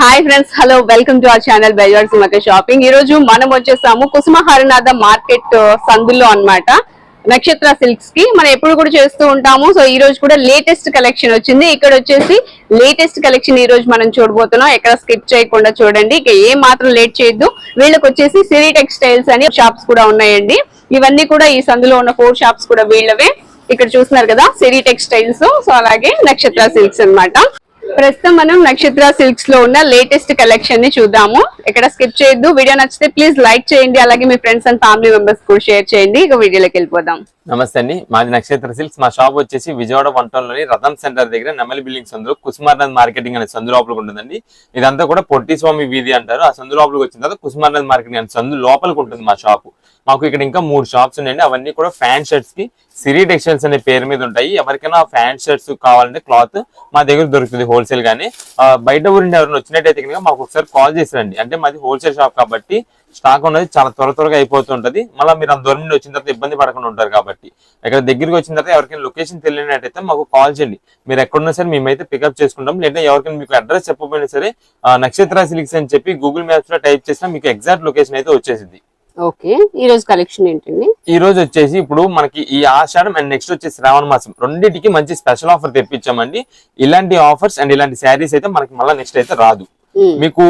Hi friends hello welcome to our channel బెజార్ సుమక shopping ఈ రోజు మనం వచ్చేసాము కుసుమహారనాథ మార్కెట్ సందులో అన్నమాట. నక్షత్ర సిల్క్స్కి మనం ఎప్పుడు కూడా చేస్తూ ఉంటాము. సో ఈ రోజు కూడా లేటెస్ట్ కలెక్షన్ వచ్చింది. ఇక్కడ వచ్చేసి లేటెస్ట్ కలెక్షన్ ఈ రోజు మనం చూడబోతున్నాం. ఎక్కడ స్కిప్ చేయకుండా చూడండి. ఇక ఏ మాత్రం లేట్ చేయొద్దు. వీళ్ళకి వచ్చేసి సిరి టెక్స్టైల్స్ అని షాప్స్ కూడా ఉన్నాయండి. ఇవన్నీ కూడా ఈ సందులో ఉన్న ఫోర్ షాప్స్ కూడా వీళ్ళవే. ఇక్కడ చూస్తున్నారు కదా సిరి టెక్స్టైల్స్ సో అలాగే నక్షత్ర సిల్క్స్ అన్నమాట. ప్రస్తుతం మనం నక్షత్ర సిల్క్స్లో ఉన్న లేటెస్ట్ కలెక్షన్ని చూద్దాము. ఎక్కడ స్కిప్ చేయొద్దు. వీడియో నచ్చితే ప్లీజ్ లైక్ చేయండి. అలాగే మీ ఫ్రెండ్స్ అండ్ ఫ్యామిలీ మెంబర్స్ కూడా షేర్ చేయండి. ఇక వీడియోలోకి వెళ్ళిపోదాం. నమస్తే అండి. మాది నక్షత్ర సిల్క్స్ మా షాప్ వచ్చేసి విజయవాడ వన్ టౌన్లోని రథం సెంటర్ దగ్గర నెమలి బిల్డింగ్ సందులో కుసుమార్నాథ్ మార్కెటింగ్ అనే సందు లోపలికి ఉంటుందండి. ఇదంతా కూడా పొట్టి స్వామి వీధి అంటారు. ఆ సందు లోపలికి వచ్చిన తర్వాత కుసుమార్నాథ్ మార్కెటింగ్ అనే సందు లోపలికి ఉంటుంది మా షాప్ మాకు ఇక్కడ ఇంకా మూడు షాప్స్ ఉన్నాయండి. అవన్నీ కూడా ఫ్యాన్ షర్ట్స్కి సిరి టెక్స్టైల్స్ అనే పేరు మీద ఉంటాయి. ఎవరికైనా ఫ్యాన్ షర్ట్స్ కావాలంటే క్లాత్ మా దగ్గర దొరుకుతుంది హోల్సేల్ గానీ. బయట ఊరిని ఎవరైనా వచ్చినట్టయితే కనుక మాకు ఒకసారి కాల్ చేసి రండి అంటే మాది హోల్సేల్ షాప్ కాబట్టి స్టాక్ ఉన్నది చాలా త్వర త్వరగా అయిపోతుంటది. మళ్ళీ మీరు అంత దూరం నుండి వచ్చిన తర్వాత ఇబ్బంది పడకుండా ఉంటారు కాబట్టి. ఇక్కడ దగ్గరికి వచ్చిన తర్వాత ఎవరికైనా లొకేషన్ తెలియనట్టయితే మాకు కాల్ చేయండి. మీరు ఎక్కడున్నా సరే మేమైతే పికప్ చేసుకుంటాం. లేదా ఎవరికైనా మీకు అడ్రస్ చెప్పకపోయినా సరే నక్షత్ర సిలిక్స్ అని చెప్పి గూగుల్ మ్యాప్స్లో టైప్ చేసినా మీకు ఎగ్జాక్ట్ లొకేషన్ అయితే వచ్చేసింది. ఓకే. ఈ రోజు కలెక్షన్ ఏంటండి? ఈ రోజు వచ్చేసి ఇప్పుడు మనకి ఈ ఆషాఢం అండ్ నెక్స్ట్ వచ్చేసి శ్రావణ మాసం. రెండింటికి మంచి స్పెషల్ ఆఫర్ తెప్పించామండి. ఇలాంటి ఆఫర్స్ అండ్ ఇలాంటి శారీస్ అయితే మనకి మళ్ళీ నెక్స్ట్ అయితే రాదు. మీకు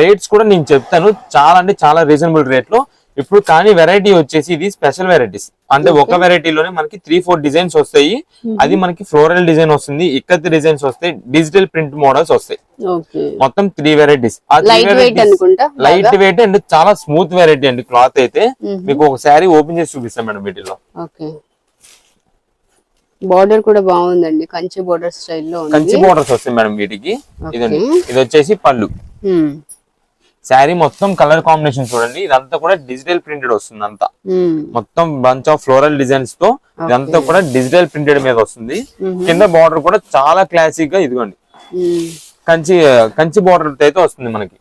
రేట్స్ కూడా నేను చెప్తాను. చాలా అంటే చాలా రీజనబుల్ రేట్లో ఇప్పుడు కానీ వెరైటీ వచ్చేసి ఇది స్పెషల్ వెరైటీస్ అంటే ఒక వెరైటీలోనే మనకి త్రీ ఫోర్ డిజైన్స్ వస్తాయి. అది మనకి ఫ్లోరల్ డిజైన్ వస్తుంది ఇక్కత్ డిజైన్స్ వస్తాయి డిజిటల్ ప్రింట్ మోడల్స్ వస్తాయి. మొత్తం three varieties light weight and చాలా స్మూత్ వెరైటీ అండి క్లాత్ అయితే. మీకు ఒక శారీ ఓపెన్ చేసి చూపిస్తాం మేడం వీటిలో ఓకే బార్డర్ కూడా బాగుందండి. కంచి బార్డర్ స్టైల్లో కంచి బోర్డర్స్ వస్తాయి మేడం వీటికి. ఇది వచ్చేసి పళ్ళు. శారీ మొత్తం కలర్ కాంబినేషన్ చూడండి. ఇదంతా కూడా డిజిటల్ ప్రింటెడ్ వస్తుంది అంతా. మొత్తం బంచ్ ఆఫ్ ఫ్లోరల్ డిజైన్స్తో ఇదంతా కూడా డిజిటల్ ప్రింటెడ్ మీద వస్తుంది. కింద బార్డర్ కూడా చాలా క్లాసిక్గా ఇదిగోండి. కంచి కంచి బార్డర్ అయితే వస్తుంది మనకి.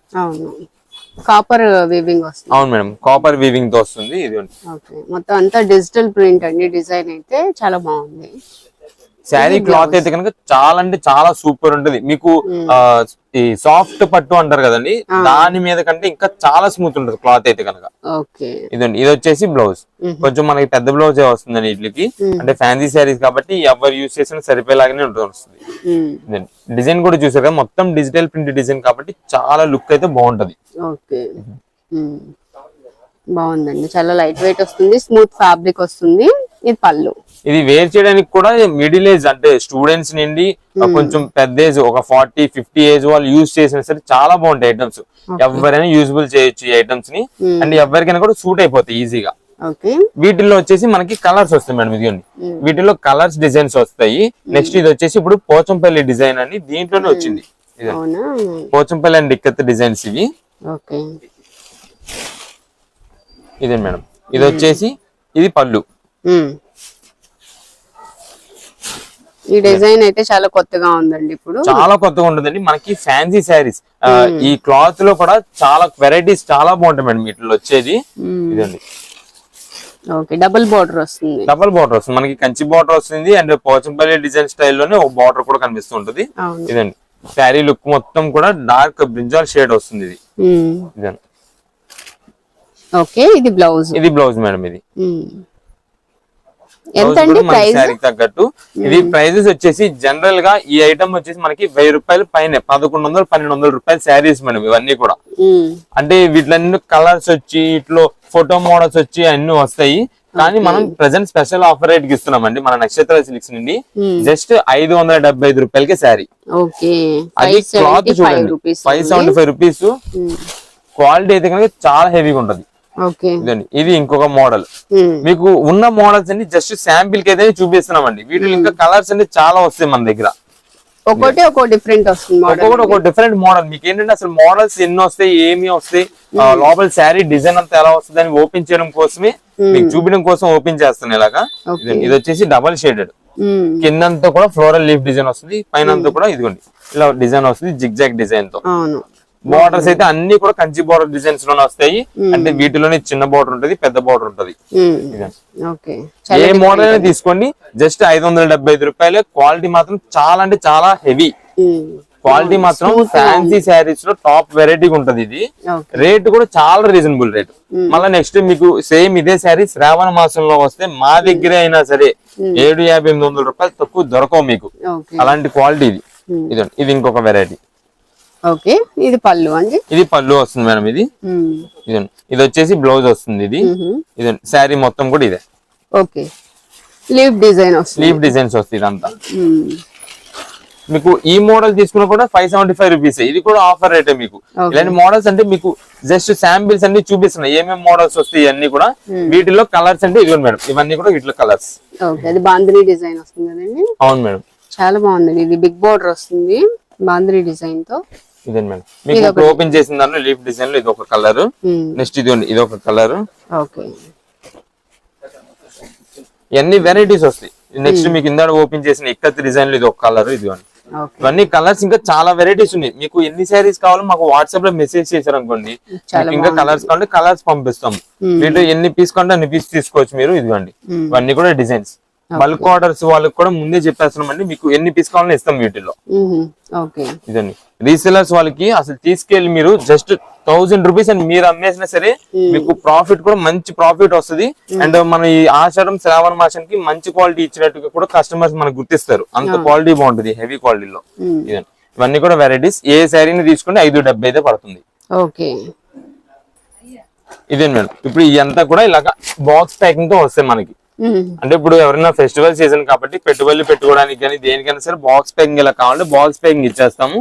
కాపర్ వీవింగ్ వస్తుంది. అవును మేడం. కాపర్ వీవింగ్తో వస్తుంది ఇదిగోండి. ఓకే. మొత్తం అంతా డిజిటల్ ప్రింట్ అండి. డిజైన్ అయితే చాలా బాగుంది. శారీ క్లాత్ అయితే కనుక చాలా అంటే చాలా సూపర్ ఉంటది. మీకు ఆ, ఈ సాఫ్ట్ పట్టు అంటారు కదండి దాని మీద కంటే ఇంకా చాలా స్మూత్ ఉంటది క్లాత్ అయితే కనుక. ఇదండి ఇది వచ్చేసి బ్లౌజ్. కొంచెం మనకి పెద్ద బ్లౌజ్ వస్తుందండి వీటికి. అంటే ఫ్యాన్సీ శారీస్ కాబట్టి ఎవరు యూస్ చేసినా సరిపోయేలాగానే ఉంటుంది వస్తుంది. ఇదండి. డిజైన్ కూడా చూసారు కదా మొత్తం డిజిటల్ ప్రింట్ డిజైన్ కాబట్టి చాలా లుక్ అయితే బాగుంటది. బాగుందండి. చాలా లైట్ వెయిట్ వస్తుంది స్మూత్ ఫ్యాబ్రిక్ వస్తుంది. ఇది పళ్ళు. ఇది వేర్ చేయడానికి కూడా మిడిల్ ఏజ్ అంటే స్టూడెంట్స్ నుండి కొంచెం పెద్ద ఏజ్ ఒక ఫార్టీ ఫిఫ్టీ ఏజ్ వాళ్ళు యూజ్ చేసినా సరే చాలా బాగుంటాయి ఐటమ్స్ ఎవరైనా యూజ్బుల్ చేయొచ్చు ఈ ఐటమ్స్ని. అండ్ ఎవరికైనా కూడా సూట్ అయిపోతాయి ఈజీగా వీటిల్లో వచ్చేసి మనకి కలర్స్ వస్తాయి మేడం ఇదిగోండి. వీటిలో కలర్స్ డిజైన్స్ వస్తాయి. నెక్స్ట్ ఇది వచ్చేసి ఇప్పుడు పోచంపల్లి డిజైన్ అని దీంట్లోనే వచ్చింది. పోచంపల్లి అండ్ ఇక్కత్ డిజైన్స్ ఇవి. ఓకే. ఇదే మేడం. ఇది వచ్చేసి ఇది పళ్ళు. ఈ డిజైన్ అయితే చాలా కొత్తగా ఉందండి ఇప్పుడు. చాలా కొత్తగా ఉంటుందండి. మనకి ఫ్యాన్సీ శారీస్. ఈ క్లాత్లో కూడా చాలా వెరైటీస్ చాలా బాగుంటాయి మేడం వీటిలో వచ్చేది. ఇదండి. ఓకే డబుల్ బార్డర్ వస్తుంది. డబల్ బార్డర్ వస్తుంది. మనకి కంచి బార్డర్ వస్తుంది అండ్ పోచంపల్లి డిజైన్ స్టైల్లోనే ఒక బార్డర్ కూడా కనిపిస్తూ ఉంటుంది. అవును. ఇదండి. శారీ లుక్ మొత్తం కూడా డార్క్ బ్రింజాల్ షేడ్ వస్తుంది ఇది. ఇదండి. ఓకే ఇది బ్లౌజ్. ఇది బ్లౌజ్ మేడం ఇది. ప్రైస్? తగ్గట్టు. ఇది ప్రైజెస్ వచ్చేసి జనరల్గా ఈ ఐటమ్ వచ్చేసి మనకి వెయ్యి రూపాయలు పైన పదకొండు వందలు పన్నెండు వందల రూపాయలు శారీస్ మేడం ఇవన్నీ కూడా. అంటే వీటిలన్నీ కలర్స్ వచ్చి ఇట్లో ఫోటో మోడల్స్ వచ్చి అన్ని వస్తాయి. కానీ మనం ప్రెసెంట్ స్పెషల్ ఆఫర్ రేట్కి ఇస్తున్నామండి మన నక్షత్ర సిల్క్స్ నుండి. జస్ట్ ఐదు వందల డెబ్బై ఐదు రూపాయలకి శారీ. ఓకే. అది క్లాత్ చూడండి. Five seventy five rupees quality అయితే కనుక చాలా హెవీగా ఉంటది. ఇదండి. ఇది ఇంకొక మోడల్. మీకు ఉన్న మోడల్స్ అన్ని జస్ట్ శాంపిల్కి అయితే చూపిస్తున్నామండి. వీటిలో ఇంకా కలర్స్ అన్ని చాలా వస్తాయి మన దగ్గర. ఒకటి ఒక డిఫరెంట్ వస్తుంది మోడల్. ఒక్కొక్కటి ఒక డిఫరెంట్ మోడల్. మీకు ఏంటంటే అసలు మోడల్స్ ఎన్ని వస్తాయి ఏమి వస్తాయి లోపల శారీ డిజైన్ అంతా ఎలా వస్తుంది అని ఓపెన్ చేయడం కోసమే మీకు చూపించడం కోసం ఓపెన్ చేస్తాను ఇలాగా. ఇది వచ్చేసి డబల్ షేడెడ్. కిందంతా కూడా ఫ్లోరల్ లీఫ్ డిజైన్ వస్తుంది పైన అంతా కూడా ఇదిగోండి. ఇలా డిజైన్ వస్తుంది జిగ్జాగ్ డిజైన్తో బార్డర్స్ అయితే అన్ని కూడా కంచి బార్డర్ డిజైన్స్లోనే వస్తాయి. అంటే వీటిలోనే చిన్న బార్డర్ ఉంటది పెద్ద బార్డర్ ఉంటది. ఓకే ఏ మోడల్ అయినా తీసుకోండి. జస్ట్ ఐదు వందల డెబ్బై ఐదు రూపాయలు. క్వాలిటీ మాత్రం చాలా అంటే చాలా హెవీ క్వాలిటీ మాత్రం Smooth గా ఫ్యాన్సీ శారీస్లో టాప్ వెరైటీగా ఉంటది ఇది. రేట్ కూడా చాలా రీజనబుల్ రేట్ మళ్ళీ నెక్స్ట్ మీకు సేమ్ ఇదే శారీ శ్రావణ మాసంలో వస్తే మా దగ్గరే అయినా సరే ఏడు యాభై ఎనిమిది వందల రూపాయలు తక్కువ దొరకవు మీకు. అలాంటి క్వాలిటీ ఇది. ఇది ఇంకొక వెరైటీ ఓకే ఇది పళ్ళు అండి? ఇది పళ్ళు వస్తుంది మేడం ఇది. ఇది ఇది వచ్చేసి బ్లౌజ్ వస్తుంది ఇది. ఇది శారీ మొత్తం కూడా ఇదే. ఓకే. లీవ్ డిజైన్ వస్తుంది. స్లీవ్ డిజైన్స్ వస్తుంది ఇదంతా. మీకు ఈ మోడల్ తీసుకున్నా కూడా ఫైవ్ సెవెంటీ ఫైవ్ రూపీస్ ఇది కూడా ఆఫర్ రేటే మీకు. ఇలాంటి మోడల్స్ అంటే మీకు జస్ట్ శాంపిల్స్ అన్ని చూపిస్తున్నాయి. ఏమేమి మోడల్స్ వస్తాయి ఇవన్నీ కూడా. వీటిలో కలర్స్ అంటే ఇదిగోండి మేడం. ఇవన్నీ కూడా వీటిలో కలర్స్ డిజైన్ వస్తుంది కదండి. అవును మేడం. చాలా బాగుంది ఇది బిగ్ బోర్డర్ వస్తుంది బాందిని డిజైన్తో ఇదే మేడం? మీకు ఓపెన్ చేసిన దాంట్లో లీఫ్ డిజైన్లో ఇది ఒక కలర్. నెక్స్ట్ ఇది ఇది ఒక కలర్ ఇవన్నీ వెరైటీస్ వస్తాయి? నెక్స్ట్ మీకు ఇందాక ఓపెన్ చేసిన ఇక్కత్ డిజైన్లో ఇది ఒక కలర్ ఇది ఇవన్నీ కలర్స్ ఇంకా చాలా వెరైటీస్ ఉన్నాయి. మీకు ఎన్ని శారీస్ కావాలో మాకు వాట్సాప్లో మెసేజ్ చేశారు అనుకోండి ఇంకా కలర్స్ కావాలంటే కలర్స్ పంపిస్తాం వీటిలో ఎన్ని పీస్ కావాలంటే అన్ని పీస్ తీసుకోవచ్చు మీరు ఇదిగోండి. ఇవన్నీ కూడా డిజైన్స్ బల్క్ ఆర్డర్స్ వాళ్ళకి కూడా ముందే చెప్పేస్తున్నామండి. మీకు ఎన్ని పీస్ కావాలని ఇస్తాం వీటిలో ఇదండి. రీసెలర్స్ వాళ్ళకి అసలు తీసుకెళ్ళి మీరు జస్ట్ థౌసండ్ రూపీస్ అని మీరు అమ్మేసినా సరే మీకు ప్రాఫిట్ కూడా మంచి ప్రాఫిట్ వస్తుంది. అండ్ మన ఈ ఆషాఢం శ్రావణ మాసానికి మంచి క్వాలిటీ ఇచ్చినట్టుగా కూడా కస్టమర్స్ మనకు గుర్తిస్తారు. అంత క్వాలిటీ బాగుంటుంది హెవీ క్వాలిటీలో. ఇదండి. ఇవన్నీ కూడా వెరైటీస్ ఏ శారీని తీసుకుంటే ఐదు డెబ్బై అయితే పడుతుంది. ఓకే ఇదే మేడం. ఇప్పుడు ఇదంతా కూడా ఇలాగ బాక్స్ ప్యాకింగ్తో వస్తాయి మనకి. అంటే ఇప్పుడు ఎవరైనా ఫెస్టివల్ సీజన్ కాబట్టి పెట్టుబడులు పెట్టుకోవడానికి కానీ దేనికైనా సరే బాక్స్ ప్యాకింగ్ ఇలా కావాలంటే బాక్స్ ప్యాకింగ్ ఇచ్చేస్తాము.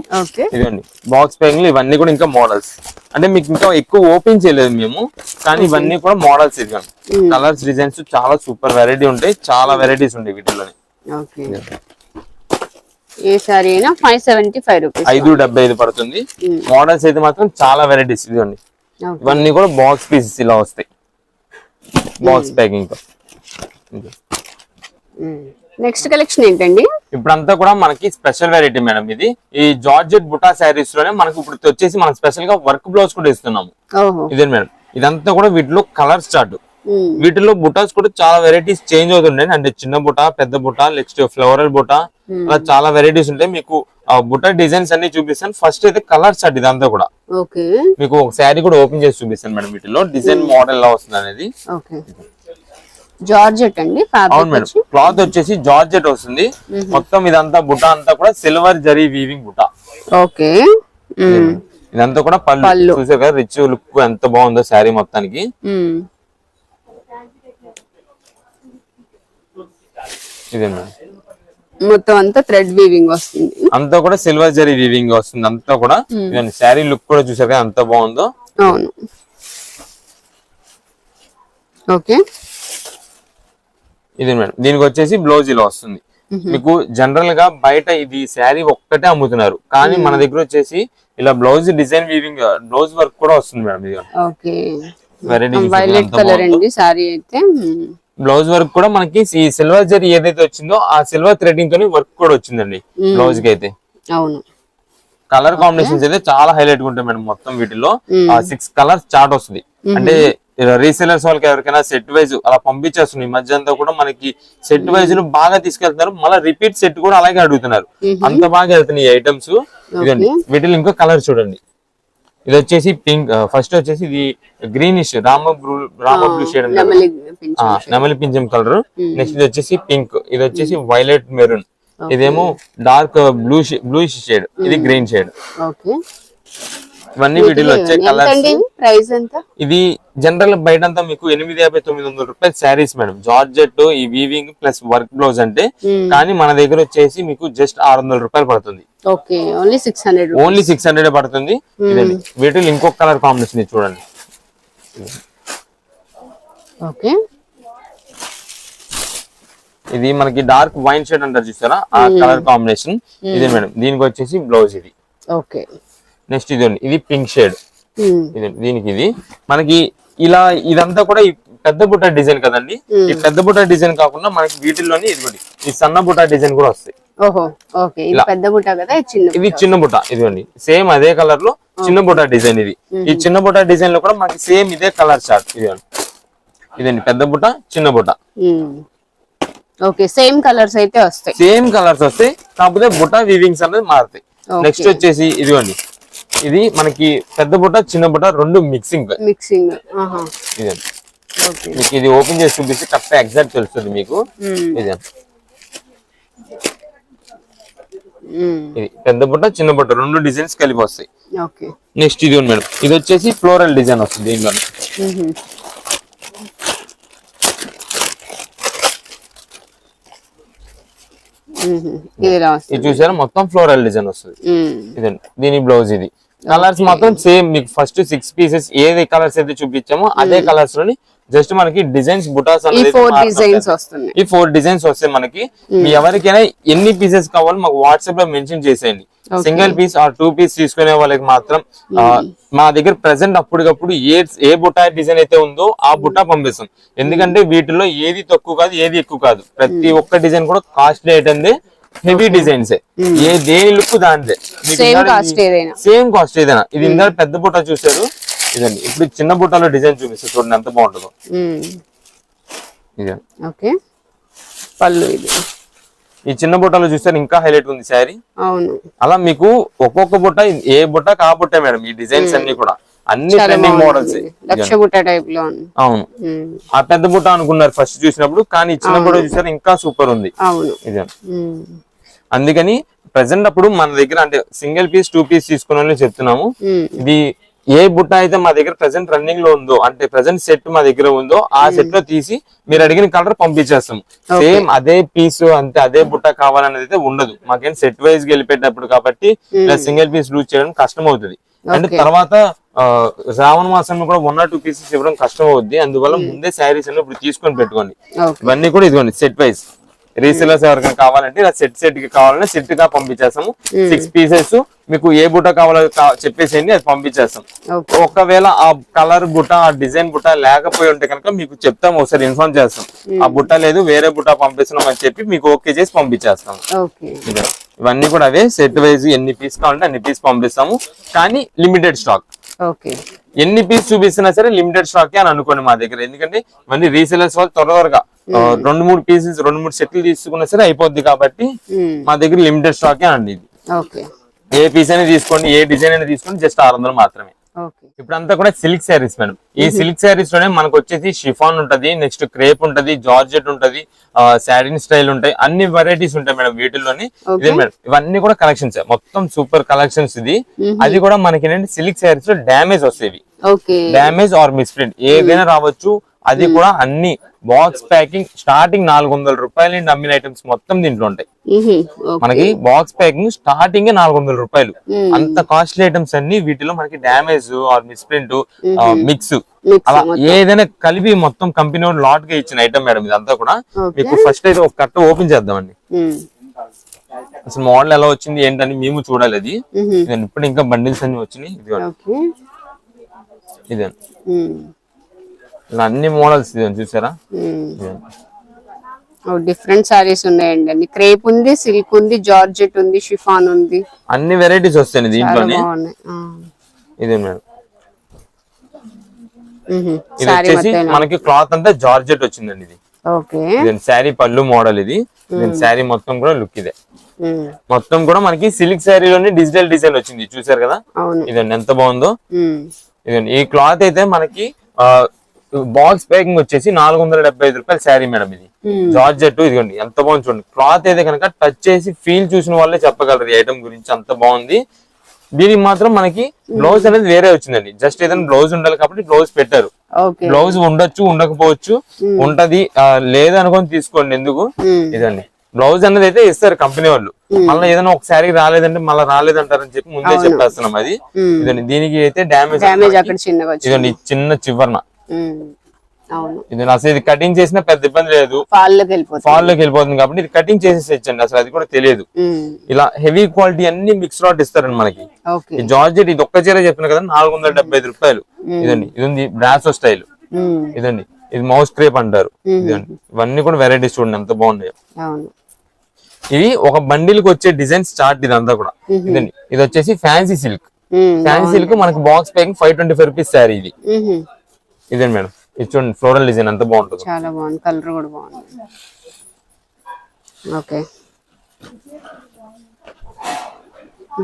ఇదండి బాక్స్ ప్యాకింగ్ ఇవన్నీ కూడా ఇంకా మోడల్స్ అంటే మీకు ఇంకా ఎక్కువ ఓపెన్ చేయలేదు మేము కానీ ఇవన్నీ కూడా మోడల్స్ ఇదిగోండి. కలర్స్ డిజైన్స్ చాలా సూపర్ వెరైటీ ఉంటాయి. చాలా వెరైటీస్ ఉంటాయి వీటిలోని ఓకే. ఏ సారీ అయినా ఫైవ్ సెవెంటీ ఫైవ్ రూపీస్ ఐదు డెబ్బై ఐదు పడుతుంది. మోడల్స్ అయితే మాత్రం చాలా వెరైటీస్ ఇదిగోండి. ఇవన్నీ కూడా బాక్స్ పీసెస్ ఇలా వస్తాయి. బాక్స్ ప్యాకింగ్తో. నెక్స్ట్ కలెక్షన్ ఏంటండి? ఇప్పుడంతా కూడా మనకి స్పెషల్ వెరైటీ మేడం ఇది. ఈ జార్జెట్ బుటా శారీస్లోనే మనకి ఇప్పుడు వచ్చేసి మనం స్పెషల్గా వర్క్ బ్లౌజ్ కూడా ఇస్తున్నాము. ఇదే మేడం. ఇదంతా కూడా వీటిలో కలర్ స్టార్ట్. వీటిలో బుటాస్ కూడా చాలా వెరైటీస్ చేంజ్ అవుతుంటాయి. అంటే చిన్న బుట్ట పెద్ద బుట్ట నెక్స్ట్ ఫ్లవరల్ బుట్ట అలా చాలా వెరైటీస్ ఉంటాయి. మీకు ఆ బుట్ట డిజైన్స్ అన్ని చూపిస్తాను. ఫస్ట్ అయితే కలర్ స్టార్ట్ ఇదంతా కూడా. ఓకే. మీకు ఒక శారీ కూడా ఓపెన్ చేసి చూపిస్తాను మేడం వీటిలో. డిజైన్ మోడల్ ఎలా వస్తుంది అనేది. ఓకే. జార్జెట్ అండి అవును మేడం. క్లాత్ వచ్చేసి జార్జెట్ వస్తుంది. మొత్తం ఇదంతా బుట్ట అంతా కూడా సిల్వర్ జరీ వీవింగ్ బుట్ట ఓకే. ఇదంతా కూడా పళ్ళు. చూసారు కదా రిచ్ లుక్ ఎంత బాగుందో శారీ మొత్తానికి. ఉమ్. ఇదే మేడం. మొత్తం అంతా థ్రెడ్ వీవింగ్ వస్తుంది. అంతా కూడా సిల్వర్ జరీ వీవింగ్ వస్తుంది. అంతా కూడా శారీ లుక్ కూడా చూసారు కదా ఎంత బాగుందో. అవును. ఓకే. ఇది మేడం. దీనికి వచ్చేసి బ్లౌజ్ ఇలా వస్తుంది మీకు జనరల్గా బయట ఇది శారీ ఒక్కటే అమ్ముతున్నారు. కానీ మన దగ్గర వచ్చేసి ఇలా blouse design weaving blouse work కూడా వస్తుంది మేడం ఇది. వైలెట్ కలర్ అండి అయితే. బ్లౌజ్ వర్క్ కూడా మనకి ఈ సిల్వర్ జరీ ఏదైతే వచ్చిందో ఆ సిల్వర్ థ్రెడింగ్ తోని వర్క్ కూడా వచ్చిందండి బ్లౌజ్కి అయితే. అవును. కలర్ కాంబినేషన్స్ అయితే చాలా హైలైట్గా ఉంటాయి మేడం మొత్తం వీటిలో ఆ సిక్స్ కలర్స్ చార్ట్ వస్తుంది. అంటే రీసెలర్స్ వాళ్ళకి ఎవరికైనా సెట్ వైజ్ అలా పంపించేస్తుంది. ఈ మధ్య అంతా కూడా మనకి సెట్ వైజ్ను బాగా తీసుకెళ్తున్నారు. మళ్ళీ రిపీట్ సెట్ కూడా అలాగే అడుగుతున్నారు. అంత బాగా వెళ్తున్నాయి ఈ ఐటమ్స్ ఇదండి వీటిలో ఇంకా కలర్ చూడండి. ఇది వచ్చేసి పింక్ ఫస్ట్ వచ్చేసి ఇది greenish rama blue rama blue shade నెమలి పింఛం కలర్ నెక్స్ట్ ఇది వచ్చేసి పింక్ ఇది వచ్చేసి వైలెట్ మెరూన్ ఇదేమో డార్క్ బ్లూ బ్లూ షేడ్ ఇది గ్రీన్ షేడ్ ఇవన్నీ వీటిలో వచ్చే కలర్స్ ప్రైస్ ఎంత? ఇది జనరల్ బయట అంతా మీకు ఎనిమిది యాభై తొమ్మిది వందల రూపాయలు శారీస్ మేడం జార్జెట్ ఈ వీవింగ్ ప్లస్ వర్క్ బ్లౌజ్ అంటే కానీ మన దగ్గర వచ్చేసి మీకు జస్ట్ ఆరు వందల రూపాయలు పడుతుంది. Only six hundred only six hundred పడుతుంది. ఇదండి వీటిలో ఇంకొక కలర్ కాంబినేషన్ చూడండి. ఓకే. ఇది మనకి డార్క్ వైన్ షేడ్ అంటారు చూసారా? ఆ కలర్ కాంబినేషన్ ఇదే మేడం దీనికి వచ్చేసి బ్లౌజ్ ఇది. ఓకే. నెక్స్ట్ ఇది ఇది పింక్ షేడ్. ఇది దీనికి ఇది. మనకి ఇలా ఇదంతా కూడా పెద్ద బుట్ట డిజైన్ కదండి. ఈ పెద్ద బుట్ట డిజైన్ కాకుండా మనకి వీటిల్లోని ఇదిగోండి. ఈ సన్న బుట్ట డిజైన్ కూడా వస్తాయి. ఇది చిన్న బుట్ట. ఇదిగోండి. సేమ్ అదే కలర్లో చిన్న బుట్ట డిజైన్ ఇది. ఈ చిన్న బుట్ట డిజైన్లో కూడా మనకి సేమ్ ఇదే కలర్ చార్ట్ ఇదిగోండి. ఇదండి పెద్ద బుట్ట చిన్న బుట్ట. ఓకే సేమ్ కలర్స్ అయితే వస్తాయి. సేమ్ కలర్స్ వస్తాయి. కాకపోతే బుట్ట వీవింగ్స్ అనేది మారుతాయి. నెక్స్ట్ వచ్చేసి ఇదిగోండి. ఇది మనకి పెద్ద బుట్ట చిన్న బుట్ట రెండు మిక్సింగ్ మిక్సింగ్ ఇదండి మీకు ఇది ఓపెన్ చేసి చూపిస్తే కరెక్ట్ ఎగ్జాక్ట్ తెలుస్తుంది మీకు. ఇది. ఇది పెద్ద బుట్ట చిన్న బుట్ట రెండు డిజైన్స్ కలిపి వస్తాయి. ఓకే. నెక్స్ట్ ఇది ఉంది మేడం. ఇది వచ్చేసి ఫ్లోరల్ డిజైన్ వస్తుంది దీనిలో ఇది చూసారా? మొత్తం ఫ్లోరల్ డిజైన్ వస్తుంది. ఇదండి దీని బ్లౌజ్ ఇది. కలర్స్ మాత్రం సేమ్ మీకు ఫస్ట్ సిక్స్ పీసెస్ ఏది కలర్స్ అయితే చూపించామో అదే కలర్స్లోని జస్ట్ మనకి డిజైన్స్ బుటాస్ ఈ అనేది ఫోర్ డిజైన్స్ వస్తాయి మనకి మీ ఎవరికైనా ఎన్ని పీసెస్ కావాలో మాకు వాట్సాప్లో మెన్షన్ చేసేయండి. Single piece or two piece తీసుకునే వాళ్ళకి మాత్రం ఆ, మా దగ్గర ప్రెసెంట్ అప్పటికప్పుడు ఏ ఏ బుటా డిజైన్ అయితే ఉందో ఆ బుటా పంపిస్తాం. ఎందుకంటే వీటిలో ఏది తక్కువ కాదు ఏది ఎక్కువ కాదు. ప్రతి ఒక్క డిజైన్ కూడా కాస్ట్లీ అయితే హెవీ డిజైన్స్ ఏ. దేని లుక్ దానిదే. సేమ్ కాస్ట్ ఏదైనా. ఇది ఇందాక పెద్ద బుట్ట చూసారు ఇదండి. ఇప్పుడు చిన్న బుట్టలో డిజైన్ చూపిస్తారు చూడండి ఎంత బాగుంటుందో. ఓకే పళ్ళు ఇది. ఈ చిన్న బుట్టలో చూస్తే ఇంకా హైలైట్ ఉంది శారీ. అవును. అలా మీకు ఒక్కొక్క బుట్ట ఏ బుట్ట కా బుట్ట మేడం. ఈ డిజైన్స్ అన్ని కూడా. అన్ని ట్రెండింగ్ మోడల్స్ బాగుంది. లక్ష బుట్ట టైప్లో ఉంది. అవును. ఆ పెద్ద బుట్ట అనుకున్నారు ఫస్ట్ చూసినప్పుడు కానీ చిన్న బుట్ట చూసారు ఇంకా సూపర్ ఉంది. ఇదే. అందుకని ప్రెసెంట్ అప్పుడు మన దగ్గర అంటే సింగిల్ పీస్ టూ పీస్ తీసుకున్న చెప్తున్నాము. ఇది ఏ బుట్ట అయితే మా దగ్గర ప్రెసెంట్ రన్నింగ్లో ఉందో అంటే ప్రెసెంట్ సెట్ మా దగ్గర ఉందో ఆ సెట్లో తీసి మీరు అడిగిన కలర్ పంపించేస్తాం. సేమ్ అదే పీస్ అంతే అదే బుట్ట కావాలనేది అయితే ఉండదు. మాకేం సెట్ వైజ్ వెళ్ళిపోయేటప్పుడు కాబట్టి ఇలా సింగిల్ పీస్ లూజ్ చేయడం కష్టం అవుతుంది. అంటే తర్వాత శ్రావణ మాసంలో కూడా వన్ ఆర్ టూ పీసెస్ ఇవ్వడం కష్టం అవుద్ది. అందువల్ల ముందే శారీస్ అన్ని ఇప్పుడు తీసుకొని పెట్టుకోండి. ఇవన్నీ కూడా ఇదిగోండి సెట్ వైజ్ రీసెలర్స్ ఎవరికైనా కావాలంటే ఇలా సెట్ సెట్కి కావాలంటే సెట్గా పంపించేస్తాము. సిక్స్ పీసెస్ మీకు ఏ బుట్ట కావాలో చెప్పేసేయండి అది పంపించేస్తాం. ఒకవేళ ఆ కలర్ బుట్ట ఆ డిజైన్ బుట్ట లేకపోయి ఉంటే కనుక మీకు చెప్తాం ఒకసారి ఇన్ఫార్మ్ చేస్తాం. ఆ బుట్ట లేదు వేరే బుట్ట పంపిస్తున్నాం అని చెప్పి మీకు ఓకే చేసి పంపించేస్తాం. ఇవన్నీ కూడా అవే సెట్ వైజ్ ఎన్ని పీస్ కావాలంటే అన్ని పీస్ పంపిస్తాము. కానీ లిమిటెడ్ స్టాక్ ఎన్ని పీస్ చూపిస్తున్నా సరే లిమిటెడ్ స్టాక్ అని అనుకోండి మా దగ్గర. ఎందుకంటే ఇవన్నీ రీసేలర్స్ వాళ్ళు త్వర త్వరగా ఆ, రెండు మూడు పీసెస్ రెండు మూడు సెట్లు తీసుకున్నా సరే అయిపోద్ది కాబట్టి మ్మ్. మా దగ్గర లిమిటెడ్ స్టాక్ అండి ఇది. ఓకే. ఏ పీస్ అయినా తీసుకోండి ఏ డిజైన్ అయినా తీసుకోండి జస్ట్ ఆరు వందలు మాత్రమే. ఓకే. ఇప్పుడంతా కూడా సిల్క్ శారీస్ మేడం. ఈ సిల్క్ శారీస్లోనే మనకు వచ్చేసి షిఫాన్ ఉంటది నెక్స్ట్ క్రేప్ ఉంటది జార్జెట్ ఉంటది శారీన్ స్టైల్ ఉంటాయి. అన్ని వెరైటీస్ ఉంటాయి మేడం వీటిల్లోని. ఇదే మేడం. ఇవన్నీ కూడా కలెక్షన్స్ మొత్తం సూపర్ కలెక్షన్స్ ఇది. అది కూడా మనకి ఏంటంటే సిల్క్ శారీస్లో డ్యామేజ్ వస్తాయి ఓకే. డ్యామేజ్ ఆర్ మిస్ప్రింట్ ఏదైనా రావచ్చు అది కూడా అన్ని బాక్స్ ప్యాకింగ్ స్టార్టింగ్ నాలుగు వందల రూపాయల నుండి అమ్మిన ఐటమ్స్ మొత్తం దీంట్లో ఉంటాయి. మనకి బాక్స్ ప్యాకింగ్ స్టార్టింగ్ నాలుగు వందల రూపాయలు. అంత కాస్ట్లీ ఐటమ్స్ అన్ని వీటిలో మనకి డ్యామేజ్ ఆర్ మిస్ప్రింట్ మిక్స్. అలా ఏదైనా కలిపి మొత్తం కంపెనీ లాట్గా ఇచ్చిన ఐటమ్ మేడం ఇదంతా కూడా. మీకు ఫస్ట్ అయితే ఒక కట్ట ఓపెన్ చేద్దామండి. అసలు మోడల్ ఎలా వచ్చింది ఏంటని మేము చూడాలి అది. ఇప్పుడు ఇంకా బండిల్స్ అన్ని వచ్చినాయి. ఇది ఇదే. ఇలా అన్ని మోడల్స్ చూసారా? డిఫరెంట్ సారీస్ ఉన్నాయండి అన్ని క్రేప్ ఉంది సిల్క్ ఉంది జార్జెట్ ఉంది షిఫాన్ ఉంది. అన్ని వెరైటీస్ వస్తాయి దీంట్లోనే. ఇదే మేడం. వచ్చేసి. మనకి క్లాత్ అంతా జార్జెట్ వచ్చిందండి ఇది. శారీ పళ్ళు మోడల్ ఇది. శారీ మొత్తం కూడా లుక్ ఇదే. మొత్తం కూడా మనకి సిల్క్ శారీలోనే డిజిటల్ డిజైన్ వచ్చింది. చూసారు కదా? ఇదండి ఎంత బాగుందో. ఇదండి. ఈ క్లాత్ అయితే మనకి బాక్స్ ప్యాకింగ్ వచ్చేసి నాలుగు వందల డెబ్బై ఐదు రూపాయల శారీ మేడం ఇది. జార్జెట్ ఇదిగోండి ఎంత బాగుంది చూడండి. క్లాత్ అయితే కనుక టచ్ చేసి ఫీల్ చూసిన వాళ్ళే చెప్పగలరు ఈ ఐటమ్ గురించి అంత బాగుంది. దీనికి మాత్రం మనకి బ్లౌజ్ అనేది వేరే వచ్చిందండి. జస్ట్ ఏదైనా బ్లౌజ్ ఉండాలి కాబట్టి బ్లౌజ్ పెట్టారు. బ్లౌజ్ ఉండొచ్చు ఉండకపోవచ్చు ఉంటది లేదనుకొని తీసుకోండి ఎందుకు. ఇదండి. బ్లౌజ్ అనేది అయితే ఇస్తారు కంపెనీ వాళ్ళు. మళ్ళీ ఏదైనా ఒక శారీ రాలేదంటే మళ్ళీ రాలేదంటారని చెప్పి ముందే చెప్పేస్తున్నాం అది. ఇదండి దీనికి అయితే వచ్చింది ఇదండి చిన్న చివరన. అవును. ఇది అసలు ఇది కటింగ్ చేసినా పెద్ద ఇబ్బంది లేదు. ఫాల్లోకి వెళ్ళిపోతుంది. ఫాల్లోకి వెళ్ళిపోతుంది కాబట్టి ఇది కటింగ్ చేసేసి ఇచ్చండి అసలు అది కూడా తెలియదు. ఇలా హెవీ క్వాలిటీ అన్ని మిక్స్ లాట్ ఇస్తారండి మనకి. జార్జెట్ ఇది ఒక్క చీర చెప్పిన కదా నాలుగు వందల డెబ్బై ఐదు రూపాయలు. ఇదండి ఇది ఉంది బ్రాసో స్టైల్. ఇదండి ఇది మౌస్ క్రేప్ అంటారు. ఇదండి ఇవన్నీ కూడా వెరైటీస్ చూడండి ఎంత బాగున్నాయో. ఇది ఒక బండిల్కి వచ్చే డిజైన్ స్టార్ట్ ఇదంతా కూడా. ఇదండి ఇది వచ్చేసి ఫ్యాన్సీ సిల్క్. ఫ్యాన్సీ సిల్క్ మనకి box packing five twenty five rupees sari ఇది ఇదండి మేడం. ఇది చూడండి ఫ్లోరల్ డిజైన్ ఎంత బాగుంటుంది. చాలా బాగుంది. కలర్ కూడా బాగుంది. ఓకే.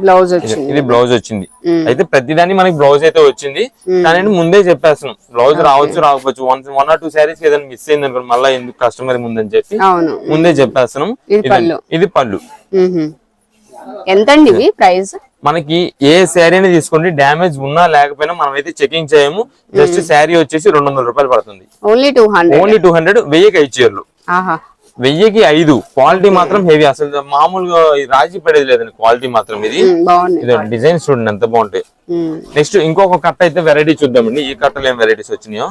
బ్లౌజ్ వచ్చింది. ఇది బ్లౌజ్ వచ్చింది. అయితే ప్రతిదాన్ని మనకి బ్లౌజ్ అయితే వచ్చింది. కానీ ముందే చెప్పేస్తున్నాం బ్లౌజ్ రావచ్చు రాకపోవచ్చు. One one or two saris ఏదైనా మిస్ అయింది అనుకోండి మళ్ళీ ఎందుకు కస్టమర్ ముందని చెప్పి ముందే చెప్పేస్తున్నాం ఇది. పళ్ళు. ఎంతండి ఇవి ప్రైస్? మనకి ఏ శారీని తీసుకోండి. డ్యామేజ్ ఉన్నా లేకపోయినా మనం అయితే చెకింగ్ చేయము. జస్ట్ శారీ వచ్చేసి రెండు వందల రూపాయలు పడుతుంది. Only two hundred only two hundred వెయ్యికి ఐదు చీరలు. ఆహా. వెయ్యికి ఐదు. క్వాలిటీ మాత్రం హెవీ అసలు మామూలుగా రాజీ పడేది లేదండి క్వాలిటీ మాత్రం ఇది. ఇది డిజైన్ చూడండి ఎంత బాగుంటాయి. నెక్స్ట్ ఇంకొక కట్ట అయితే వెరైటీ చూద్దామండి. ఈ కట్టలో ఏం వెరైటీస్ వచ్చినాయో?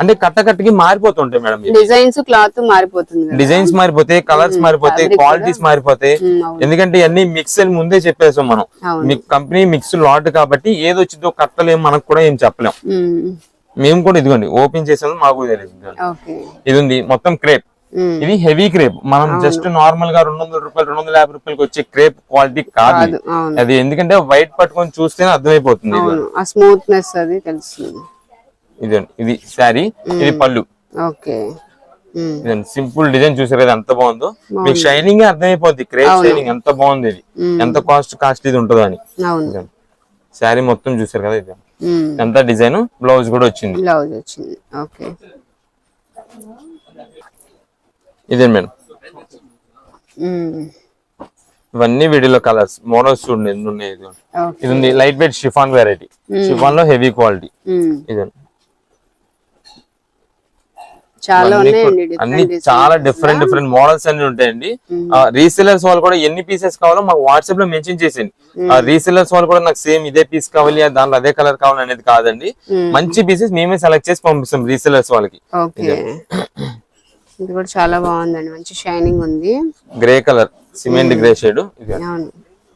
అంటే కట్ట కట్టకి మారిపోతుంటాయి మేడం. డిజైన్స్ క్లాత్ మారిపోతుంది డిజైన్స్ మారిపోతాయి కలర్స్ మారిపోతాయి క్వాలిటీస్ మారిపోతాయి. ఎందుకంటే అన్ని మిక్స్ అని ముందే చెప్పేసాం మనం. మీ కంపెనీ మిక్స్ లాట్ కాబట్టి ఏది వచ్చిందో కట్టలేం మనకు కూడా ఏం చెప్పలేం. మ్మ్. కూడా ఇదిగోండి ఓపెన్ చేసాము మాకు తెలియదు. ఇది ఉంది మొత్తం క్రేప్. ఇది హెవీ క్రేప్. మనం జస్ట్ నార్మల్గా రెండు వందల రూపాయలు రెండు వందల యాభై రూపాయలకి వచ్చే క్రేప్ క్వాలిటీ కాదు అది ఎందుకంటే వైట్ పట్టుకొని చూస్తేనే అర్థమైపోతుంది స్మూత్నెస్ అది తెలుస్తుంది. ఇదండి ఇది శారీ ఇది పళ్ళు. ఓకే. మ్మ్. ఇదండి సింపుల్ డిజైన్ చూసారు కదా ఎంత బాగుందో. మీకు షైనింగ్ అర్థమైపోద్ది క్రేప్ షైనింగ్ ఎంత బాగుంది ఇది. ఎంత కాస్ట్ కాస్ట్ ఇది ఉంటుందో అని. శారీ మొత్తం చూసారు కదా ఇది. ఎంత డిజైన్? బ్లౌజ్ కూడా వచ్చింది. బ్లౌజ్ వచ్చింది. ఓకే. ఇదే మేడం? మ్మ్. ఇవన్నీ వీడియోలో కలర్స్ మోడల్స్ ఉన్నాయి ఇది. ఉంది లైట్ వెయిట్ షిఫాన్ వెరైటీ షిఫాన్లో హెవీ క్వాలిటీ అన్ని చాలా డిఫరెంట్ డిఫరెంట్ మోడల్స్ అన్ని ఉంటాయండి. రీసెలర్స్ వాళ్ళు కూడా ఎన్ని పీసెస్ కావాలో మాకు వాట్సాప్లో మెన్షన్ చేసేయండి. రీసెలర్స్ వాళ్ళు కూడా నాకు సేమ్ ఇదే పీస్ కావాలి దాంట్లో అదే కలర్ కావాలి అనేది కాదండి. మంచి పీసెస్ మేమే సెలెక్ట్ చేసి పంపిస్తాం రీసెలర్స్ వాళ్ళకి. ఇది కూడా చాలా బాగుందండి. మంచి షైనింగ్ ఉంది. Grey colour cement grey shade ఇది అవును.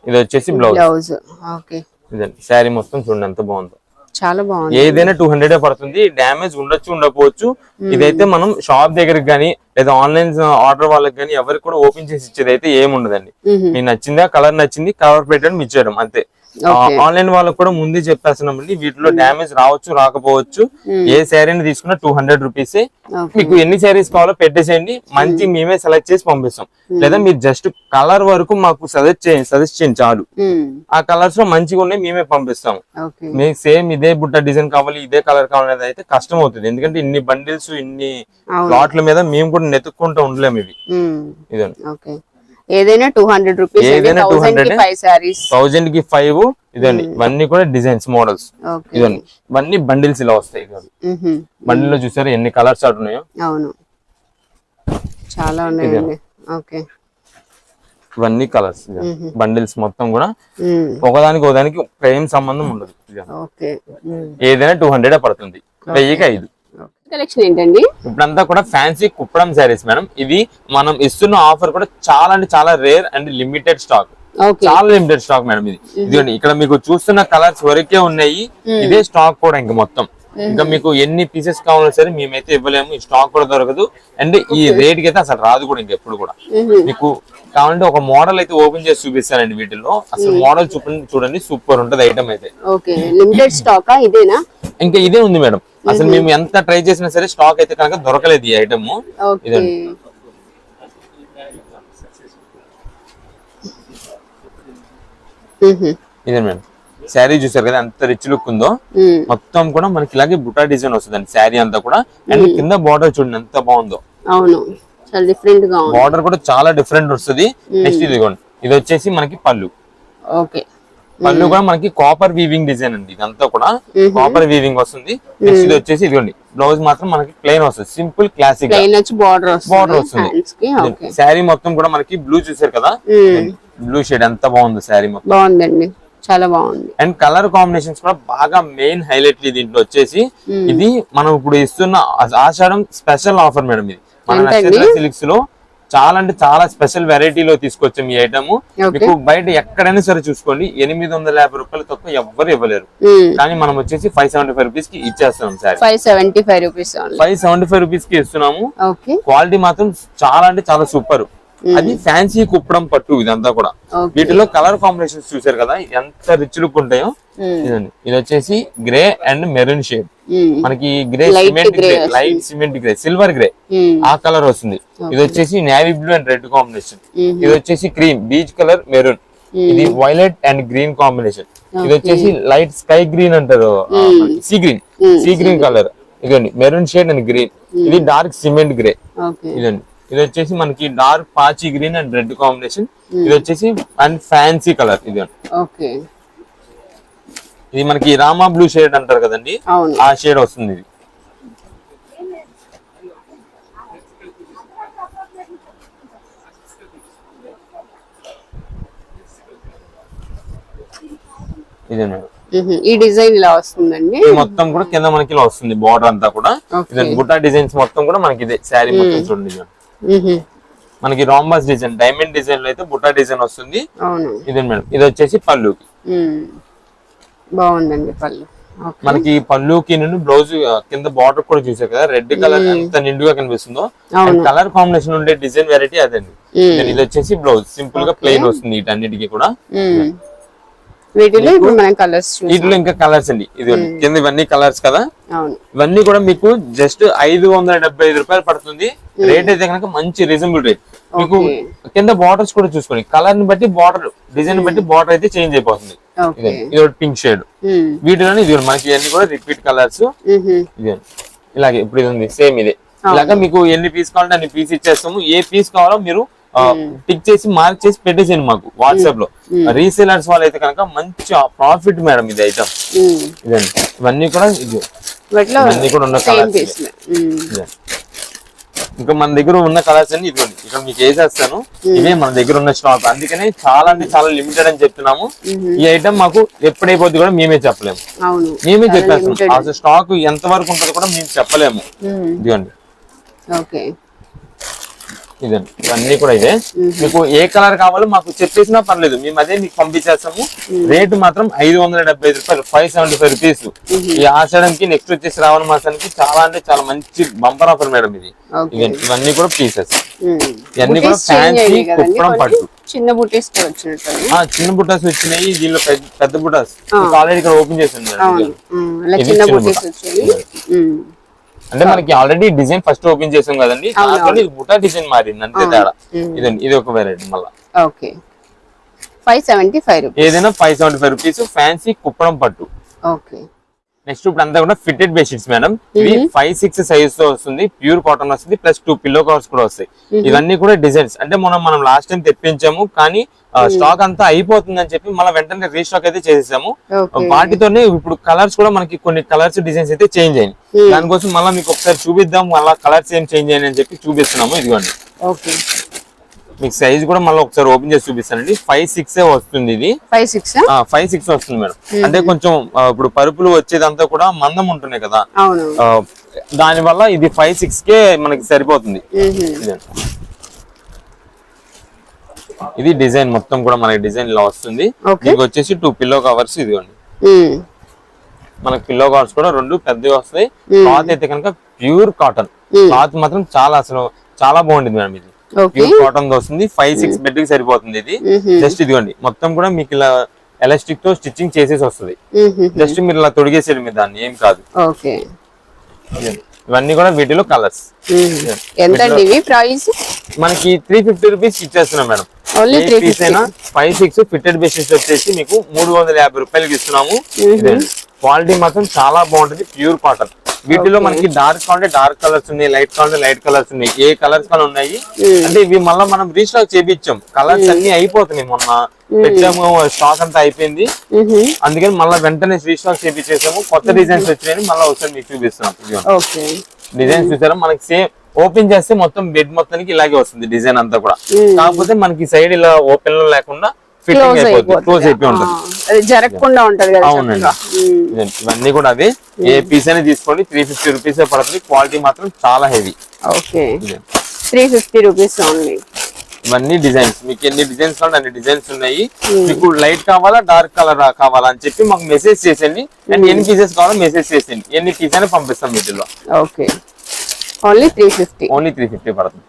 ఇది వచ్చేసి బ్లౌజ్ బ్లౌజ్ ఓకే ఇదండి. శారీ మొత్తం చూడండి ఎంత బాగుందో. చాలా బాగుంది. ఏదైనా టూ హండ్రెడ్ పడుతుంది. డ్యామేజ్ ఉండొచ్చు ఉండకపోవచ్చు. ఇదైతే మనం షాప్ దగ్గరికి కానీ లేదా ఆన్లైన్ ఆర్డర్ వాళ్ళకి కానీ ఎవరికి కూడా ఓపెన్ చేసి ఇచ్చేది అయితే ఏమి ఉండదండి మ్మ్. మీకు నచ్చిందా కలర్ నచ్చింది కవర్ పెట్టడం ఇచ్చేయడం అంతే. ఆన్లైన్ వాళ్ళకి కూడా ముందే చెప్పేస్తున్నామండి వీటిలో డ్యామేజ్ రావచ్చు రాకపోవచ్చు. ఏ శారీని తీసుకున్నా టూ హండ్రెడ్ రూపీస్ మీకు ఎన్ని శారీస్ కావాలో పెట్టేసేయండి మంచి మేమే సెలెక్ట్ చేసి పంపిస్తాం. లేదా మీరు జస్ట్ కలర్ వరకు మాకు సజెస్ట్ చేయండి సజెస్ట్ చేయండి చాలు. ఆ కలర్స్లో మంచిగా ఉన్నాయి మేమే పంపిస్తాం. మీకు సేమ్ ఇదే బుట్ట డిజైన్ కావాలి ఇదే కలర్ కావాలి అయితే కష్టం అవుతుంది. ఎందుకంటే ఇన్ని బండిల్స్ ఇన్ని. ప్లాట్ల మీద మేము కూడా నెతుక్కుంటూ ఉండలేము ఇవి. మ్మ్. ఏదైనా టూ హండ్రెడ్ రూపీస్ ఏదైనా థౌసండ్కి 200 ఫైవ్ సారీస్ థౌజండ్కి ఫైవ్ ఇదండి. ఇవన్నీ కూడా డిజైన్స్ మోడల్స్ ఇదండి ఇవన్నీ. బండిల్స్ ఇలా వస్తాయి. బండిల్లో చూసారా ఎన్ని కలర్స్ అటు ఉన్నాయో? అవును. చాలా ఉన్నాయండి. ఓకే ఇవన్నీ కలర్స్ బండిల్స్ మొత్తం కూడా మ్మ్. ఒకదానికి ఒకదానికి ఏం సంబంధం ఉండదు. మ్మ్. ఏదైనా టూ హండ్రెడ్ పడుతుంది. వెయ్యికి ఐదు. కలెక్షన్ ఏంటండి? ఇప్పుడంతా కూడా ఫ్యాన్సీ కుప్పడం శారీస్ మేడం ఇది మనం ఇస్తున్న ఆఫర్ కూడా చాలా అంటే చాలా రేర్ అండ్ లిమిటెడ్ స్టాక్ చాలా లిమిటెడ్ స్టాక్ మేడం ఇది. ఇదిగోండి ఇక్కడ మీకు చూస్తున్న కలర్స్ వరకే ఉన్నాయి. ఇదే స్టాక్ కూడా ఇంకా మొత్తం. ఇంకా మీకు ఎన్ని పీసెస్ కావాలో సరే మేమైతే ఇవ్వలేము. ఈ స్టాక్ కూడా దొరకదు. అండ్ ఈ రేట్కి అయితే అసలు రాదు కూడా ఇంకెప్పుడు కూడా. మీకు కావాలంటే ఒక మోడల్ అయితే ఓపెన్ చేసి చూపిస్తానండి వీటిల్లో. అసలు మోడల్ చూపండి చూడండి సూపర్ ఉంటది ఐటమ్ అయితే. ఇంకా ఇదే ఉంది మేడం అసలు మేము ఎంత ట్రై చేసినా సరే స్టాక్ అయితే కనుక దొరకలేదు ఈ ఐటమ్ ఓకే. ఇదండి. మ్మ్హ. ఇదే మేడం. శారీ చూసారు కదా ఎంత రిచ్ లుక్ ఉందో. మొత్తం కూడా మనకి ఇలాగే బుటా డిజైన్ వస్తుందండి శారీ అంతా కూడా. అండ్ కింద బార్డర్ చూడండి ఎంత బాగుందో. అవును. చాలా డిఫరెంట్గా బార్డర్ కూడా చాలా డిఫరెంట్ వస్తుంది. నెక్స్ట్ ఇదిగోండి. ఇది వచ్చేసి మనకి పళ్ళు. ఓకే. పళ్ళు కూడా మనకి కాపర్ వీవింగ్ డిజైన్ అండి ఇదంతా కూడా కాపర్ వీవింగ్ వస్తుంది. నెక్స్ట్ ఇది వచ్చేసి ఇదిగోండి బ్లౌజ్ మాత్రం మనకి ప్లెయిన్ వస్తుంది. సింపుల్ క్లాసిక్ బార్డర్ బార్డర్ వస్తుంది. శారీ మొత్తం కూడా మనకి బ్లూ చూసారు కదా. బ్లూ షేడ్ ఎంత బాగుంది శారీ మొత్తం. బాగుందండి చాలా బాగుంది. అండ్ కలర్ కాంబినేషన్స్ కూడా బాగా మెయిన్ హైలైట్ దీంట్లో వచ్చేసి ఇది మనం ఇప్పుడు ఇస్తున్న ఆషాఢం స్పెషల్ ఆఫర్ మేడం ఇది. మన సిల్క్స్లో చాలా అంటే చాలా స్పెషల్ వెరైటీలో తీసుకొచ్చాం ఈ ఐటమ్. మీకు బయట ఎక్కడైనా సరే చూసుకోండి ఎనిమిది వందల యాభై రూపాయలు తప్ప ఎవ్వరు ఇవ్వలేరు. కానీ మనం వచ్చేసి ఫైవ్ సెవెంటీ ఫైవ్ రూపీస్కి ఇచ్చేస్తున్నాం sir. Five seventy five rupees five seventy five రూపీస్కి ఇస్తున్నాము. క్వాలిటీ మాత్రం చాలా అంటే చాలా సూపర్ అది ఫ్యాన్సీ కుప్పడం పట్టు ఇదంతా కూడా. వీటిలో కలర్ కాంబినేషన్స్ చూసారు కదా ఎంత రిచ్ లుక్ ఉంటాయో ఇదండి. ఇది వచ్చేసి గ్రే అండ్ మెరూన్ షేడ్ మనకి grey cement grey. Light cement grey silver grey ఆ కలర్ వస్తుంది. ఇది వచ్చేసి navy blue and red combination ఇది వచ్చేసి క్రీమ్ బీచ్ కలర్ మెరూన్ ఇది వైలెట్ అండ్ గ్రీన్ కాంబినేషన్ ఇది వచ్చేసి లైట్ స్కై గ్రీన్ అంటారు. Sea green sea green colour ఇదండి మెరూన్ షేడ్ అండ్ గ్రీన్ ఇది డార్క్ సిమెంట్ గ్రే ఇదండి ఇది వచ్చేసి మనకి డార్క్ పాచి గ్రీన్ అండ్ రెడ్ కాంబినేషన్ ఇది వచ్చేసి అండ్ ఫ్యాన్సీ కలర్ ఇది. ఓకే. ఇది మనకి రామా బ్లూ షేడ్ అంటారు కదండి? ఆ షేడ్ వస్తుంది ఇది. ఇదే మేడం. మ్మ్. ఈ డిజైన్ ఇలా వస్తుందండి? మొత్తం కూడా కింద మనకి ఇలా వస్తుంది బార్డర్ అంతా కూడా. బుట్టా డిజైన్స్ మొత్తం కూడా మనకి ఇదే శారీ మొత్తం చూడండి. మనకి రాంబాస్ డిజైన్ డైమండ్ డిజైన్లో అయితే బుట్టా డిజైన్ వస్తుంది. ఇదే మేడం. ఇది వచ్చేసి పళ్ళుకి. బాగుందండి పళ్ళు. మనకి పళ్ళుకి నుండి బ్లౌజ్ కింద బార్డర్ కూడా చూసారు కదా? రెడ్ కలర్ ఎంత నిండుగా కనిపిస్తుందో. కలర్ కాంబినేషన్ ఉండే డిజైన్ వెరైటీ అదండి. ఇది వచ్చేసి బ్లౌజ్ సింపుల్గా ప్లెయిన్ వస్తుంది వీటన్నిటికీ కూడా. వీటిలో ఇప్పుడు మనం కలర్స్ వీటిలో ఇంకా కలర్స్ అండి. ఇది కింద ఇవన్నీ కలర్స్ కదా? ఇవన్నీ కూడా మీకు జస్ట్ ఐదు వందల డెబ్బై ఐదు రూపాయలు పడుతుంది. రేట్ అయితే కనుక మంచి రీజనబుల్ రేట్ మీకు కింద బార్డర్స్ కూడా చూసుకోండి. కలర్ని బట్టి బార్డర్ డిజైన్ బట్టి బార్డర్ అయితే చేంజ్ అయిపోతుంది. ఇదే ఒకటి పింక్ షేడ్. వీటిలోనే ఇది. మనకి ఇవన్నీ కూడా రిపీట్ కలర్స్. ఇదే ఇలాగే ఇప్పుడు ఇది ఉంది. సేమ్ ఇదే. ఇలాగా మీకు ఎన్ని పీస్ కావాలంటే అన్ని పీస్ ఇచ్చేస్తాము. ఏ పీస్ కావాలో మీరు టిక్ చేసి మార్క్ చేసి పెట్టేసేయండి మాకు వాట్సాప్లో. రీసేలర్స్ వాళ్ళు అయితే కనుక మంచి ప్రాఫిట్ మేడం ఇది ఐటమ్ మ్మ్. ఇదండి. ఇవన్నీ కూడా ఇది. ఇవన్నీ కూడా ఉన్న కలర్స్ ఇదే. ఇంకా మన దగ్గర ఉన్న కలర్స్ అన్ని ఇదిగోండి. ఇక్కడ మీకు వేసేస్తాను. ఇవే మన దగ్గర ఉన్న స్టాక్ అందుకనే చాలా అంటే చాలా లిమిటెడ్ అని చెప్తున్నాము. ఈ ఐటమ్ మాకు ఎప్పుడైపోద్ది కూడా మేమే చెప్పలేము. మేమే చెప్పేస్తాం. అసలు స్టాక్ ఎంత వరకు ఉంటుందో కూడా మేము చెప్పలేము. ఇదిగోండి. ఓకే ఇదండి ఇవన్నీ కూడా ఇదే. మీకు ఏ కలర్ కావాలో మాకు చెప్పేసినా పర్లేదు. మేము అదే మీకు పంపించేస్తాము. రేటు మాత్రం ఐదు వందల డెబ్బై ఐదు రూపాయలు ఫైవ్ సెవెంటీ ఫైవ్ రూపీస్ ఈ ఆషాఢంకి నెక్స్ట్ వచ్చేసి రావణ మాసానికి చాలా అంటే చాలా మంచి బంపర్ ఆఫర్ మేడం ఇది. ఇవన్నీ కూడా పీసెస్. ఇవన్నీ కూడా బుటీస్ ఫ్యాన్సీ కుప్పడం? పట్టు. చిన్న బుటీస్ చిన్న బుట్టాస్ వచ్చినాయి. దీనిలో పెద్ద బుట్టాస్ ఆల్రెడీ ఇక్కడ ఓపెన్ చేసింది అంటే మనకి ఆల్రెడీ డిజైన్ ఫస్ట్ ఓపెన్ చేసాం కదండి. ఇది బుట్టా డిజైన్ మారింది అంతే తేడా. ఇదండి ఇది ఒక వెరైటీ మళ్ళా. ఓకే. ఫైవ్ సెవెంటీ ఫైవ్ ఏదైనా five seventy five rupees fancy Kuppadam పట్టు. ఓకే. నెక్స్ట్ ఇప్పుడు అంతా కూడా ఫిట్టెడ్ బెడ్షీట్స్ మేడం ఇవి ఫైవ్ సిక్స్ సైజ్తో వస్తుంది ప్యూర్ కాటన్ వస్తుంది ప్లస్ టూ పిల్లో కవర్స్ కూడా వస్తాయి. ఇవన్నీ కూడా డిజైన్స్ అంటే మనం మనం లాస్ట్ టైం తెప్పించాము కానీ స్టాక్ అంతా అయిపోతుంది అని చెప్పి మళ్ళీ వెంటనే రీస్టాక్ అయితే చేసేసాము. వాటితోనే ఇప్పుడు కలర్స్ కూడా మనకి కొన్ని కలర్స్ డిజైన్స్ అయితే చేంజ్ అయ్యాయి దానికోసం మళ్ళీ మీకు ఒకసారి చూపిద్దాం మళ్ళీ కలర్స్ ఏం చేంజ్ అయ్యాయి అని చెప్పి చూపిస్తున్నాము. ఇదిగోండి. ఓకే. మీకు సైజ్ కూడా మళ్ళీ ఒకసారి ఓపెన్ చేసి చూపిస్తానండి. ఫైవ్ సిక్స్ వస్తుంది ఇది. ఫైవ్ సిక్స్ ఫైవ్ సిక్స్ వస్తుంది మేడం. అంటే కొంచెం ఇప్పుడు పరుపులు వచ్చేదంతా కూడా మందం ఉంటున్నాయి కదా. దాని వల్ల ఇది ఫైవ్ సిక్స్ కే మనకి సరిపోతుంది. ఇది. డిజైన్ మొత్తం కూడా మనకి డిజైన్ ఇలా వస్తుంది. దీనికి వచ్చేసి టూ పిల్లో కవర్స్ ఇదిగోండి. మనకి పిల్లో కవర్స్ కూడా రెండు పెద్దవి వస్తాయి. క్లాత్ అయితే కనుక ప్యూర్ కాటన్ క్లాత్ మాత్రం చాలా అసలు చాలా బాగుంటుంది మేడం ఇది. కాటన్ వస్తుంది. ఫైవ్ సిక్స్ బెడ్కి సరిపోతుంది ఇది. జస్ట్ ఇదిగోండి. మొత్తం కూడా మీకు ఇలా ఎలాస్టిక్తో స్టిచ్చింగ్ చేసేసి వస్తుంది. జస్ట్ మీరు ఇలా తొడిగేసేది మీరు దాన్ని. ఏం కాదు. ఇవన్నీ కూడా వీటిలో కలర్స్. ఎంత ఇవి? ప్రైస్ మనకి త్రీ ఫిఫ్టీ రూపీస్ ఇచ్చేస్తున్నాం madam. Five six fitted basis వచ్చేసి మీకు మూడు వందల యాభై రూపాయలకి ఇస్తున్నాము. క్వాలిటీ మాత్రం చాలా బాగుంటుంది ప్యూర్ కాటన్. వీటిలో మనకి డార్క్ కావాలంటే డార్క్ కలర్స్ ఉన్నాయి లైట్ కావాలంటే లైట్ కలర్స్ ఉన్నాయి. ఏ కలర్స్ కానీ ఉన్నాయి. అంటే ఇవి మళ్ళీ మనం రీస్టాక్ చేపించాం. కలర్స్ అన్ని అయిపోతున్నాయి మొన్న. పెట్టాము స్టాక్ అంతా అయిపోయింది. అందుకని మళ్ళీ వెంటనే రీస్టాక్ చేపించేసాము. కొత్త డిజైన్స్ వచ్చినాయని మళ్ళీ ఒకసారి మీకు చూపిస్తున్నాం. డిజైన్స్ చూసారా? మనకి సేమ్ ఓపెన్ చేస్తే మొత్తం బెడ్ మొత్తానికి ఇలాగే వస్తుంది డిజైన్ అంతా కూడా. కాకపోతే మనకి సైడ్ ఇలా ఓపెన్లో లేకుండా ఫిట్టింగ్ అయిపోతుంది క్లోజ్ అయిపోయి ఉంటుంది. జరగకుండా ఉంటది అవునండి. ఇవన్నీ కూడా అదే. ఏ పీస్ అయినా తీసుకోండి. త్రీ ఫిఫ్టీ రూపీస్ పడుతుంది. క్వాలిటీ మాత్రం చాలా heavy okay. Three fifty rupees only ఇవన్నీ డిజైన్స్ మీకు ఎన్ని డిజైన్స్ కావాలి అన్ని డిజైన్స్ ఉన్నాయి. మీకు లైట్ కావాలా డార్క్ కలర్ కావాలా అని చెప్పి మాకు మెసేజ్ చేసేయండి. అండ్ ఎన్ని పీసెస్ కావాలో మెసేజ్ చేసేయండి. ఎన్ని పీస్ అయినా పంపిస్తాం వీటిలో okay. Only three fifty only three fifty పడుతుంది.